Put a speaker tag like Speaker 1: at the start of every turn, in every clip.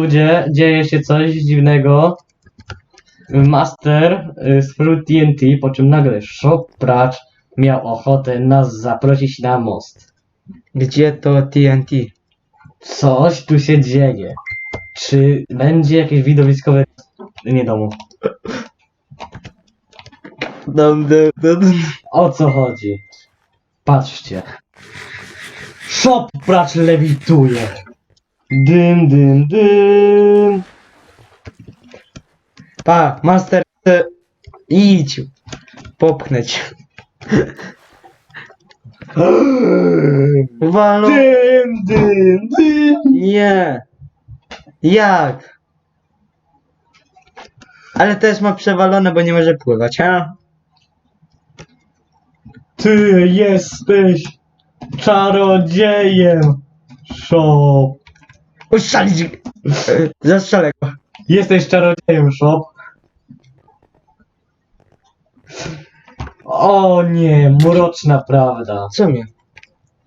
Speaker 1: Ludzie, dzieje się coś dziwnego. Master y, z Fruit TNT, po czym nagle Szopracz miał ochotę nas zaprosić na most.
Speaker 2: Gdzie to TNT?
Speaker 1: Coś tu się dzieje. Czy będzie jakieś widowiskowe... Nie domu.
Speaker 2: Dum, dum, dum.
Speaker 1: O co chodzi? Patrzcie. Szopracz lewituje. Dym, dym, dym.
Speaker 2: Pa, master, chce- idź. Popchnąć. Walą.
Speaker 1: Dym, dym, dym.
Speaker 2: Nie. Jak? Ale też ma przewalone, bo nie może pływać, ha?
Speaker 1: Ty jesteś czarodziejem. Szop.
Speaker 2: Uszczalić. E, Zastrzelę go.
Speaker 1: Jesteś czarodziejem, Szop. O nie, mroczna prawda.
Speaker 2: Co mnie?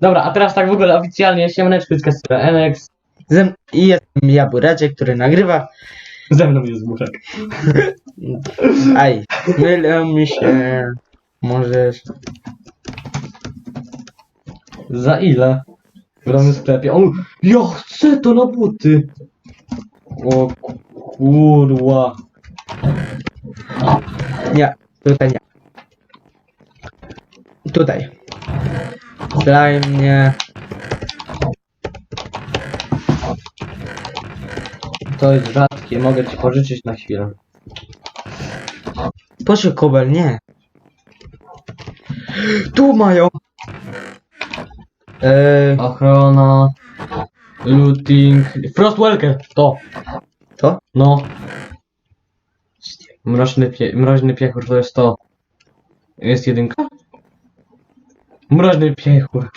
Speaker 1: Dobra, a teraz tak w ogóle oficjalnie siemaneczko z Kastra NX.
Speaker 2: Zem... I jestem ja, Buraczek, który nagrywa.
Speaker 1: Ze mną jest Burzek.
Speaker 2: Aj, mylę mi się. Możesz.
Speaker 1: Za ile? W danym sklepie. O, ja chcę to na buty. O kurwa.
Speaker 2: Nie, tutaj nie. Tutaj. Daj mnie.
Speaker 1: To jest rzadkie, mogę ci pożyczyć na chwilę.
Speaker 2: Proszę, kobel, nie. Tu mają. Eee,
Speaker 1: Ochrona. Looting. Frostwelker, to.
Speaker 2: to?
Speaker 1: No. Mroczny, pie mroźny piechur to jest to. Jest jedynka? Mroźny piechur.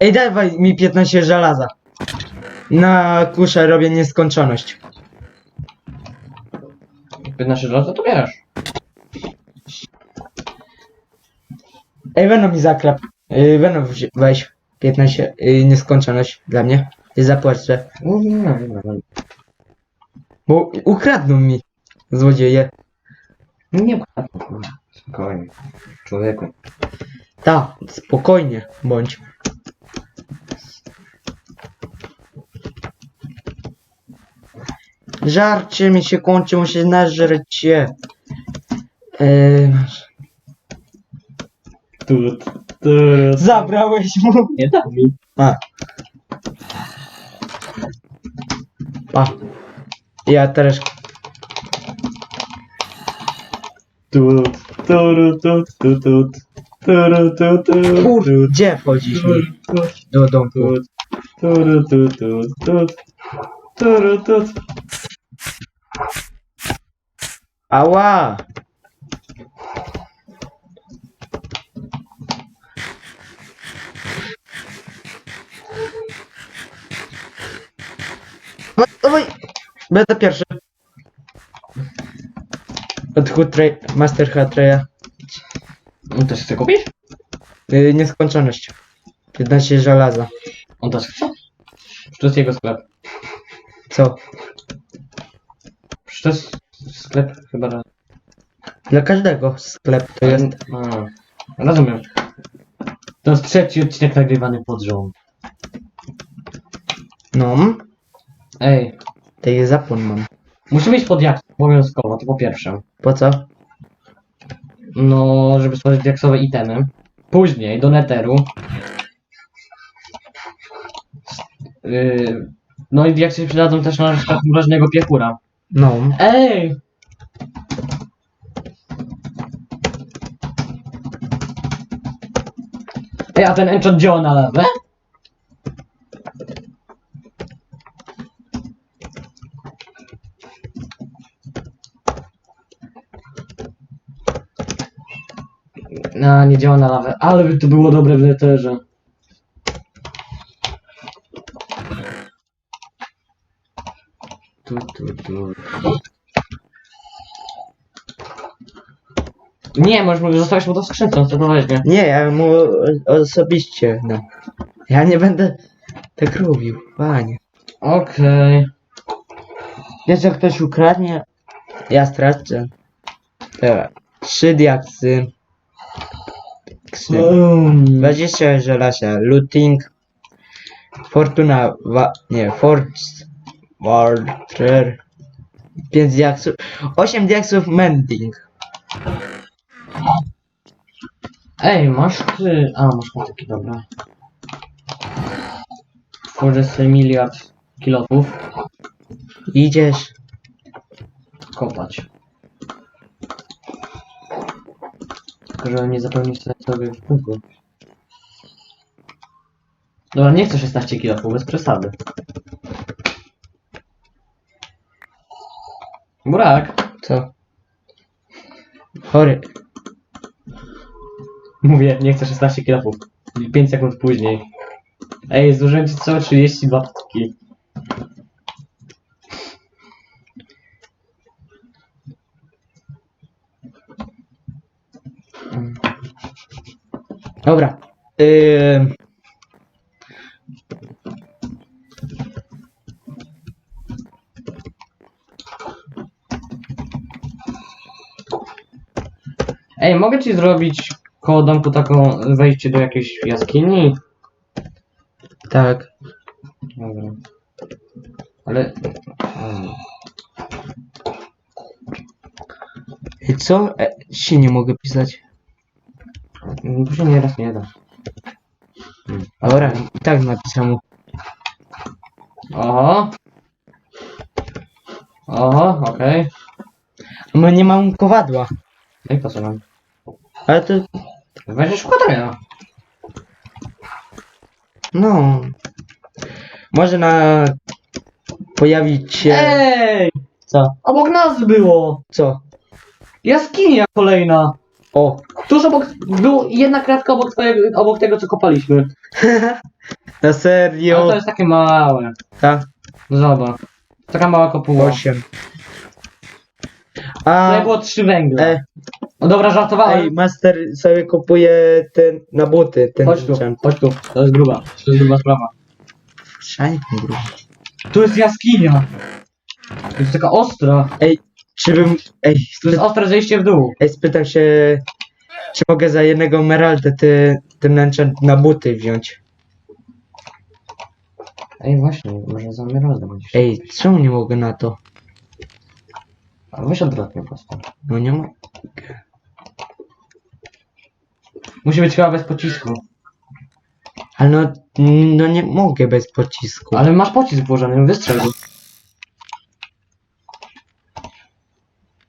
Speaker 2: Ej, dawaj mi 15 żelaza. Na kuszę robię nieskończoność.
Speaker 1: 15 lat, to wiesz.
Speaker 2: Ej, Venom mi zaklep. Yy, Venom wzi- weź. 15 yy, nieskończoność dla mnie. I zapłacę.
Speaker 1: No, nie, nie, nie, nie.
Speaker 2: Bo ukradną mi. Złodzieje.
Speaker 1: Nie ukradł. Spokojnie. Człowieku.
Speaker 2: Ta, spokojnie bądź. Żarcie mi się kończy, muszę nażreć się. Eee,
Speaker 1: Tu, tu, tu.
Speaker 2: zabrałeś mu.
Speaker 1: Nie mi.
Speaker 2: A. Pa. Ja teraz.
Speaker 1: Tu, tu, tu, tu, tu, tu, tu, tu,
Speaker 2: Kur, gdzie wchodzisz mi? Do domku.
Speaker 1: tu, tu, tu, tu, tu, tu, tu.
Speaker 2: Ała! No, dawaj! Będę pierwszy. Od Master Hatreya.
Speaker 1: On też chce kupić?
Speaker 2: Yy, nieskończoność. 15 żelaza.
Speaker 1: On też chce? Czy to jest jego sklep?
Speaker 2: Co?
Speaker 1: Czy to jest sklep chyba raz.
Speaker 2: Dla każdego sklep to jest.
Speaker 1: A, rozumiem. To jest trzeci odcinek nagrywany pod rząd.
Speaker 2: No,
Speaker 1: Ej,
Speaker 2: to jest zapłon mam.
Speaker 1: musimy iść pod jak obowiązkowo, to po pierwsze.
Speaker 2: Po co?
Speaker 1: No, żeby stworzyć diaksowe itemy. Później do neteru. Yy, no i diaksy się przydadzą też na przykład mroźnego piechura.
Speaker 2: No.
Speaker 1: Ej! Ej, a ten enchant działa na lewę? No, nie działa na lawę, ale by to było dobre w neterze. Tu, tu, tu. Nie, możesz zostawić mu to w skrzynce, on to weźmie.
Speaker 2: Nie, ja mu osobiście, no. Ja nie będę tak robił, panie.
Speaker 1: Okej.
Speaker 2: Wiesz, jak ktoś ukradnie, ja stracę. Dobra, trzy diaksy. Diaksy.
Speaker 1: Um,
Speaker 2: 20 żelasia, looting, fortuna, wa, nie, force, water, 5 diaksów, 8 diaksów mending.
Speaker 1: Ej, masz ty... A, masz motyki, dobra. Tworzę sobie miliard kilofów.
Speaker 2: Idziesz,
Speaker 1: kopać. Tylko, żeby nie sobie sobie w punku. Dobra, nie chcę 16 kilofów, bez przesady. Burak,
Speaker 2: co? Chory,
Speaker 1: mówię, nie chcę 16 kilofów. 5 sekund później. Ej, zużyłem ci całe 32 potki.
Speaker 2: dobra. Yy,
Speaker 1: Ej, mogę ci zrobić koło domku taką wejście do jakiejś jaskini?
Speaker 2: tak,
Speaker 1: Dobra. Ale...
Speaker 2: I co? E, się nie mogę pisać.
Speaker 1: Mm, Tu się nieraz nie da.
Speaker 2: Dobra, i tak napisałem.
Speaker 1: Oho. Oho, okej.
Speaker 2: No nie mam kowadła.
Speaker 1: No i po co nam?
Speaker 2: Ale to,
Speaker 1: Weźmiesz układania.
Speaker 2: no. Może na... Pojawić się...
Speaker 1: Ej!
Speaker 2: Co?
Speaker 1: Obok nas było!
Speaker 2: Co?
Speaker 1: Jaskinia kolejna!
Speaker 2: O,
Speaker 1: Tuż obok... Był jedna kratka obok twojego, obok tego, co kopaliśmy.
Speaker 2: na
Speaker 1: Ale
Speaker 2: serio?
Speaker 1: to jest takie małe.
Speaker 2: Tak,
Speaker 1: zobacz. Taka mała kopuła.
Speaker 2: 8.
Speaker 1: Tutaj
Speaker 2: A,
Speaker 1: było trzy węgle.
Speaker 2: e,
Speaker 1: No dobra, żartowałem.
Speaker 2: ej, master sobie kupuje ten, na buty, ten
Speaker 1: Chodź tu,
Speaker 2: enchant.
Speaker 1: chodź tu. To jest gruba. To jest gruba sprawa.
Speaker 2: Szajnie, grubo.
Speaker 1: Tu jest jaskinia. To jest taka ostra.
Speaker 2: Czy bym, ej,
Speaker 1: To jest
Speaker 2: spy,
Speaker 1: ostre zejście w dół.
Speaker 2: ej, spytam się, czy mogę za jednego emeralda ty, ten enchant na buty wziąć?
Speaker 1: Ej, właśnie, może za mnie rozdać.
Speaker 2: Ej, czemu nie mogę na to?
Speaker 1: A weź odwrotnie po prostu.
Speaker 2: No nie ma.
Speaker 1: Musi być chyba bez pocisku.
Speaker 2: Ale no, no nie mogę bez pocisku.
Speaker 1: Ale masz pocisk włożony, wystrzel go.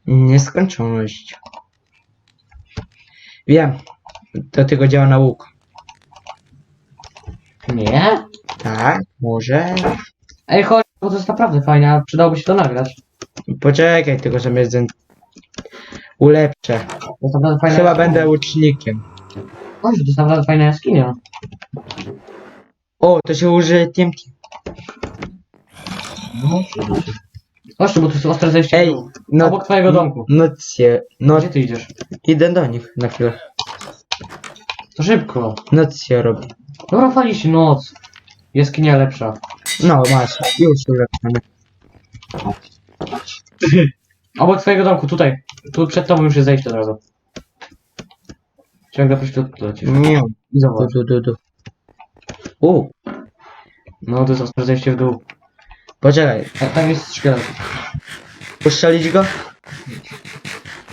Speaker 2: Nieskończoność. Wiem. Do tego działa na łuk.
Speaker 1: Nie?
Speaker 2: Tak, może.
Speaker 1: Ej, chodź, bo to jest naprawdę fajne, a przydałoby się to nagrać.
Speaker 2: Poczekaj, tylko że mnie zen... ulepszę.
Speaker 1: To jest naprawdę fajna
Speaker 2: Chyba będę łucznikiem.
Speaker 1: Chodź, to jest naprawdę fajna jaskinia.
Speaker 2: O, to się użyje TMT.
Speaker 1: Chodź tu, bo tu jest ostre zejście
Speaker 2: Ej, no.
Speaker 1: Obok twojego domku.
Speaker 2: Nocje. No,
Speaker 1: Gdzie ty idziesz?
Speaker 2: idę do nich na chwilę.
Speaker 1: To szybko.
Speaker 2: Nocje robię.
Speaker 1: Dobra, fali się noc. Jaskinia lepsza.
Speaker 2: No, masz. Już ulepszone.
Speaker 1: Obok twojego domku, tutaj. Tu przed tobą już jest zejście od razu. Ciągle po prostu lecisz.
Speaker 2: Nie.
Speaker 1: I
Speaker 2: Du,
Speaker 1: zobacz.
Speaker 2: du, du, du. U,
Speaker 1: No, to jest zejście w dół.
Speaker 2: poczekaj.
Speaker 1: A, tam jest szkielet.
Speaker 2: Puszczalić go?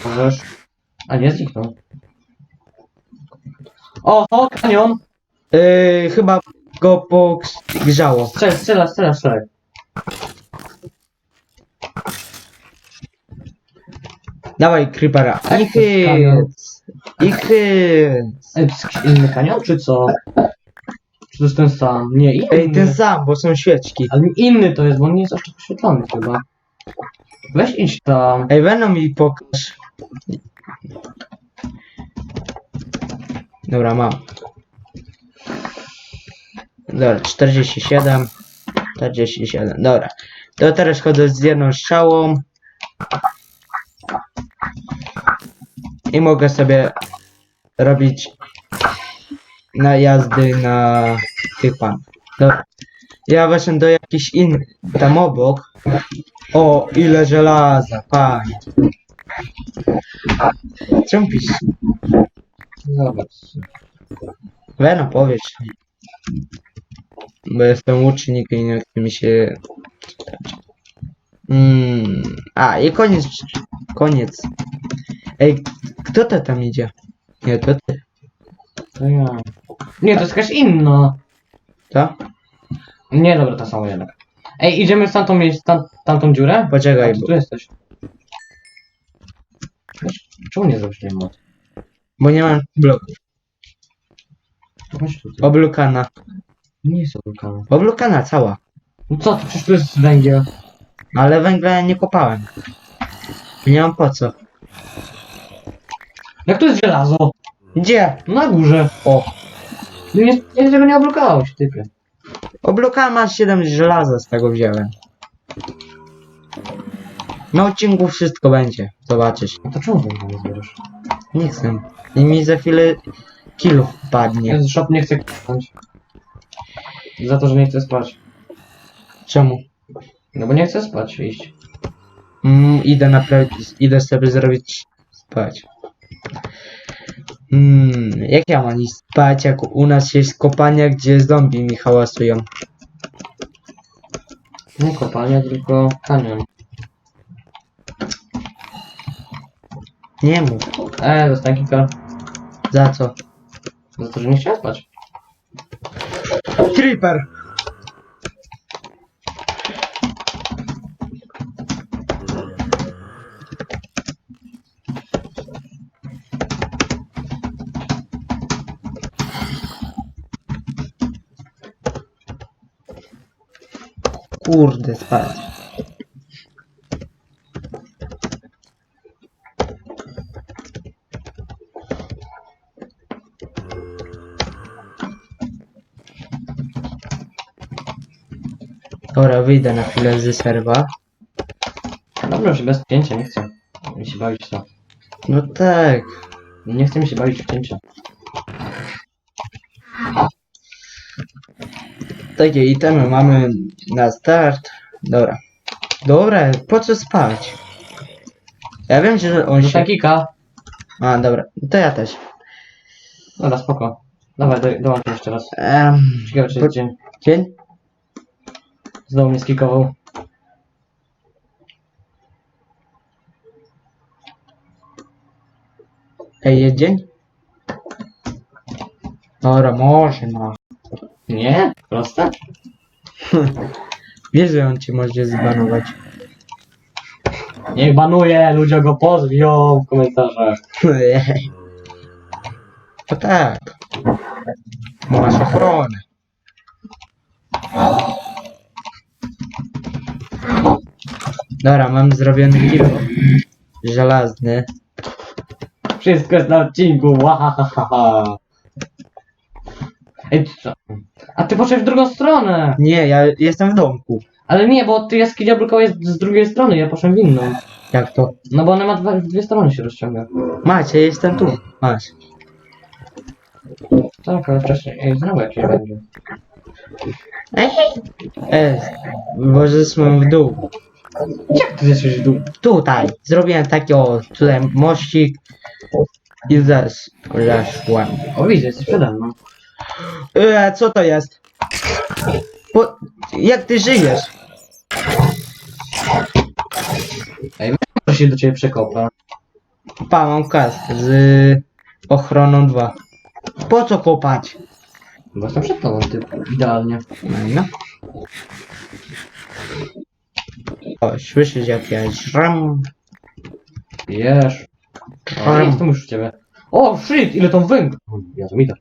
Speaker 1: Możesz. A nie zniknął. O, o, kanion!
Speaker 2: Yy, chyba go pogrzało.
Speaker 1: Strzel, strzela, strzela, strzela.
Speaker 2: Dawaj, creepera.
Speaker 1: Ej,
Speaker 2: I I
Speaker 1: jest jakiś inny kanion, czy co? Czy to jest ten sam? Nie, inny.
Speaker 2: Ej, ten sam, bo są świeczki.
Speaker 1: Ale inny to jest, bo on nie jest jeszcze poświetlony chyba. Weź idź tam.
Speaker 2: Ej, Venom mi pokaż. Dobra, mam. Dobra, 47. 47, dobra. To teraz chodzę z jedną strzałą. I mogę sobie robić najazdy na tych pan. Dobra. Ja weszłem do jakiś inny, tam obok. O, ile żelaza, panie. Czemu pisz?
Speaker 1: Zobacz.
Speaker 2: Wena, powiedz mi. Bo jestem łucznikiem i nie chce mi się czytać. Mm, a, i koniec. Koniec. Ej, kto to tam idzie? Nie, to ty.
Speaker 1: To ja. Nie, to jest jakaś inna.
Speaker 2: To?
Speaker 1: Nie, dobra, to samo jednak. Ej, idziemy w tamtą, miejsc- tam, tamtą dziurę?
Speaker 2: Poczekaj, bo,
Speaker 1: tu jesteś. Czemu nie zrobisz tej
Speaker 2: bo nie mam bloku.
Speaker 1: Chodź tutaj.
Speaker 2: Oblukana.
Speaker 1: Nie jest obrukane.
Speaker 2: Oblukana cała.
Speaker 1: No co ty, przecież tu jest węgiel.
Speaker 2: Ale węgla nie kopałem. Nie mam po co.
Speaker 1: Jak tu jest żelazo?
Speaker 2: Gdzie?
Speaker 1: Na górze.
Speaker 2: O.
Speaker 1: Nie, nie, tego nie oblukałeś, typie.
Speaker 2: Oblukana masz 7 żelaza z tego wziąłem. Na odcinku wszystko będzie. Zobaczysz.
Speaker 1: No to czemu węgiel nie zbierasz?
Speaker 2: Nie chcę. I mi za chwilę kilo wpadnie.
Speaker 1: Jest shop nie chce kliknąć. Za to, że nie chce spać.
Speaker 2: Czemu?
Speaker 1: No bo nie chce spać, iść.
Speaker 2: Mm, idę naprawić, idę sobie zrobić spać. Mm, jak ja mam iść spać, jak u nas jest kopalnia, gdzie zombie mi hałasują?
Speaker 1: Nie kopalnia, tylko kanion.
Speaker 2: Nie mów.
Speaker 1: Eee, dostałem kilka.
Speaker 2: Za co?
Speaker 1: Za to, że nie chciałem spać.
Speaker 2: Creeper! Kurde, spać. Dobra, wyjdę na chwilę z serwa.
Speaker 1: Dobra, już bez cięcia, nie chcę mi się bawić to.
Speaker 2: No tak.
Speaker 1: Nie chce mi się bawić w cięcia.
Speaker 2: Takie itemy mamy na start. Dobra. Dobra, po co spać? Ja wiem, że on się...
Speaker 1: Kilka.
Speaker 2: A, dobra. To ja też.
Speaker 1: Dobra, spoko. Dawaj, do, dołączę jeszcze raz.
Speaker 2: Um,
Speaker 1: Ciekawe, czy
Speaker 2: Po-
Speaker 1: dzień.
Speaker 2: dzień?
Speaker 1: Znowu mnie skikował.
Speaker 2: Ej, jest dzień? Dobra, może no.
Speaker 1: Nie? Proste?
Speaker 2: Wiesz, że on ci może zbanować.
Speaker 1: Niech banuje, ludzie go pozwią w komentarzach.
Speaker 2: To tak. Bo masz ochronę. Dobra, mam zrobiony kilo. Żelazny.
Speaker 1: Wszystko jest na odcinku, wahahaha. Ej, ty co? A ty poszedłeś w drugą stronę!
Speaker 2: Nie, ja jestem w domku.
Speaker 1: Ale nie, bo ty jaskinia blokowa jest z drugiej strony, ja poszedłem w inną.
Speaker 2: Jak to?
Speaker 1: No bo ona ma dwa, w dwie strony się rozciąga.
Speaker 2: Macie, jestem tu. Masz.
Speaker 1: Tak, ale wcześniej, ej, znowu jakieś będzie.
Speaker 2: E, może zesłam w dół.
Speaker 1: Jak ty jesteś w dół?
Speaker 2: Tutaj. Zrobiłem taki o, tutaj mościk. I zesz, zeszłem.
Speaker 1: O, widzę, jesteś przede mną.
Speaker 2: E, co to jest? Po, jak ty żyjesz?
Speaker 1: Może się do ciebie przekopę.
Speaker 2: Pa, mam kask z ochroną 2. Po co kopać?
Speaker 1: Bo jestem przed tobą, ty, idealnie.
Speaker 2: No no. O, słyszysz jak ja żram?
Speaker 1: Jesz. O, nie jestem już u ciebie. O, shit, ile tam węgla. O, Ja to mi tak.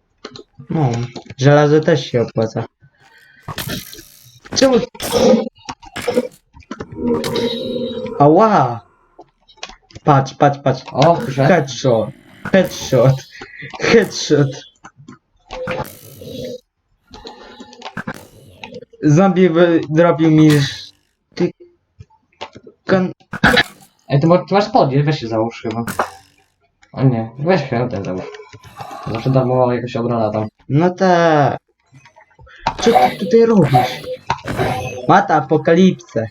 Speaker 2: No, żelazo też się opłaca. Czemu? Ała! Patrz, patrz, patrz.
Speaker 1: O, proszę.
Speaker 2: Headshot. Headshot. Headshot. Zombie zrobił mi... Ty... Kan...
Speaker 1: Ej, ty, ma- ty masz spodnie, weź się załóż chyba. O nie, weź chwilę ten załóż. Zawsze darmowa jakaś obrona tam.
Speaker 2: No tak. Co ty tutaj robisz? Mata apokalipsę.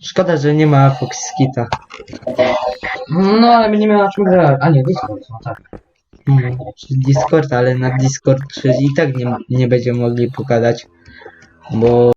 Speaker 2: Szkoda, że nie ma Foxkita.
Speaker 1: No ale my nie miał na czym grać. A nie, Discord, no tak.
Speaker 2: Hmm, przez Discord, ale na Discord i tak nie, nie będziemy mogli pogadać. Bo